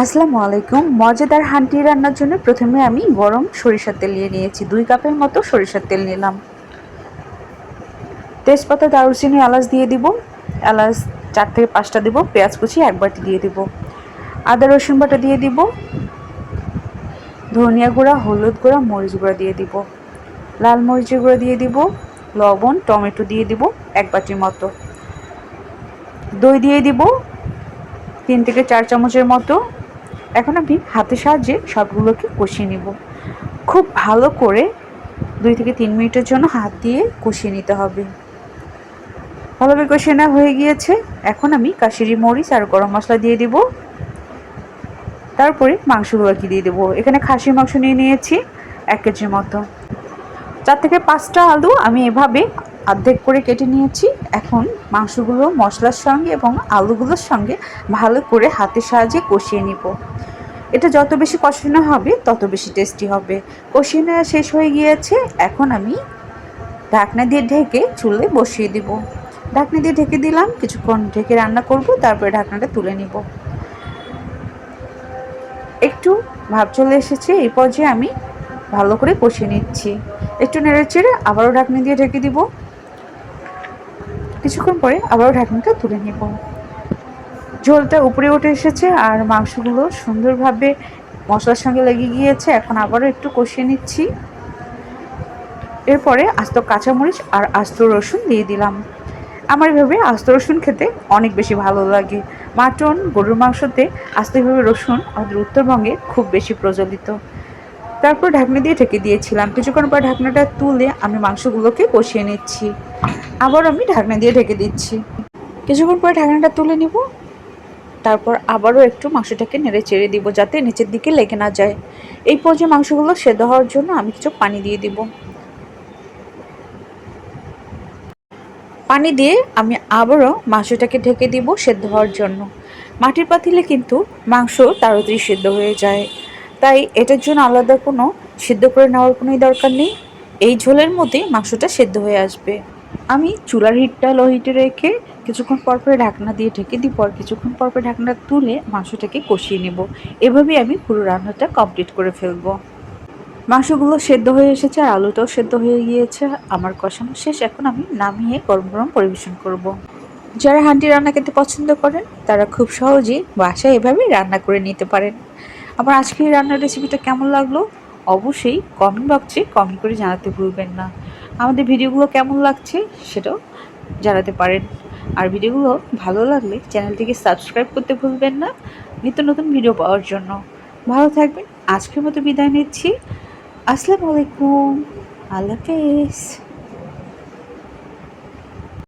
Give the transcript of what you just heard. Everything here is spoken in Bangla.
আসসালামু আলাইকুম। মজাদার হান্টি রান্নার জন্য প্রথমে আমি গরম সরিষার তেল নিয়ে নিয়েছি। দুই কাপের মতো সরিষার তেল নিলাম। তেজপাতা, দারুচিনি এলাচ দিয়ে দিব। এলাচ চার থেকে পাঁচটা দিব, পেঁয়াজ কুচি এক বাটি দিয়ে দিব। আদা, রসুন বাটা দিয়ে দিব। ধনিয়া গুঁড়া, হলুদ গুঁড়া, মরিচ গুঁড়া দিয়ে দিব। লাল মরিচের গুঁড়া দিয়ে দিব। লবণ, টমেটো দিয়ে দিব এক বাটির মতো। দই দিয়ে দিব তিন থেকে চার চামচের মতো। এখন আমি হাতের সাহায্যে সবগুলোকে কষিয়ে নিব। খুব ভালো করে দুই থেকে তিন মিনিটের জন্য হাত দিয়ে কষিয়ে নিতে হবে। ভালোভাবে কষিয়ে নেওয়া হয়ে গিয়েছে। এখন আমি কাশিরি মরিচ আর গরম মশলা দিয়ে দিব। তারপরে মাংসগুলোকে দিয়ে দেবো। এখানে খাসির মাংস নিয়ে নিয়েছি এক কেজির মতো। চার থেকে পাঁচটা আলু আমি এভাবে অর্ধেক করে কেটে নিয়েছি। এখন মাংসগুলো মশলার সঙ্গে এবং আলুগুলোর সঙ্গে ভালো করে হাতের সাহায্যে কষিয়ে নিব। এটা যত বেশি কষানো হবে, তত বেশি টেস্টি হবে। কষিয়ে নেওয়া শেষ হয়ে গিয়েছে। এখন আমি ঢাকনা দিয়ে ঢেকে চুলে বসিয়ে দিব। ঢাকনা দিয়ে ঢেকে দিলাম, কিছুক্ষণ ঢেকে রান্না করব, তারপরে ঢাকনাটা তুলে নিব। একটু ভাব চলে এসেছে, এই পর্যায়ে আমি ভালো করে কষিয়ে নিচ্ছি। একটু নেড়ে চেড়ে আবারও ঢাকনি দিয়ে ঢেকে দিব। কিছুক্ষণ পরে আবারও ঢাকনাটা তুলে নেব। ঝোলটা উপরে উঠে এসেছে আর মাংসগুলো সুন্দরভাবে মশলার সঙ্গে লেগে গিয়েছে। এখন আবারও একটু কষিয়ে নিচ্ছি। এরপরে আস্ত কাঁচামরিচ আর আস্ত রসুন দিয়ে দিলাম। আমার এভাবে আস্ত রসুন খেতে অনেক বেশি ভালো লাগে। মাটন, গরুর মাংসতে আস্ত এভাবে রসুন আমাদের উত্তরবঙ্গে খুব বেশি প্রচলিত। তারপর ঢাকনা দিয়ে ঢেকে দিয়েছিলাম। কিছুক্ষণ পর ঢাকনাটা তুলে আমি মাংসগুলোকে কষিয়ে নিচ্ছি। আবার আমি ঢাকনা দিয়ে ঢেকে দিচ্ছি। কিছুক্ষণ পরে ঢাকনাটা তুলে নিব। তারপর আবারও একটু মাংসটাকে নেড়ে চেড়ে দিব যাতে নিচের দিকে লেগে না যায়। এই পর্যায়ে মাংসগুলো সেদ্ধ হওয়ার জন্য আমি কিছু পানি দিয়ে দিব। পানি দিয়ে আমি আবারও মাংসটাকে ঢেকে দিব সেদ্ধ হওয়ার জন্য। মাটির পাতিলে কিন্তু মাংস তাড়াতাড়ি সেদ্ধ হয়ে যায়। তাই এটার জন্য আলাদা কোনো সেদ্ধ করে নেওয়ার কোনোই দরকার নেই। এই ঝোলের মধ্যে মাংসটা সেদ্ধ হয়ে আসবে। আমি চুলার হিটটা লো হিটে রেখে কিছুক্ষণ পর পরে ঢাকনা দিয়ে ঢেকে দিই পর কিছুক্ষণ পর পর ঢাকনা তুলে মাংসটাকে কষিয়ে নেব। এভাবেই আমি পুরো রান্নাটা কমপ্লিট করে ফেলব। মাংসগুলো সেদ্ধ হয়ে এসেছে আর আলুটাও সেদ্ধ হয়ে গিয়েছে। আমার কষানো শেষ। এখন আমি নামিয়ে গরম গরম পরিবেশন করব। যারা হান্ডি রান্না খেতে পছন্দ করেন, তারা খুব সহজেই বাসায় এভাবেই রান্না করে নিতে পারেন। আমার আজকের রান্নার রেসিপিটা কেমন লাগল? অবশ্যই কমেন্ট বক্সে কমেন্ট করে জানাতে ভুলবেন না। আমাদের ভিডিওগুলো কেমন লাগছে, সেটাও জানাতে পারেন। আর ভিডিওগুলো ভালো লাগলে চ্যানেলটিকে সাবস্ক্রাইব করতে ভুলবেন না। নিত্য নতুন ভিডিও পাওয়ার জন্য। ভালো থাকবেন। আজকের মতো বিদায় নিচ্ছি। আসসালামু আলাইকুম। আল্লাহ হাফেজ।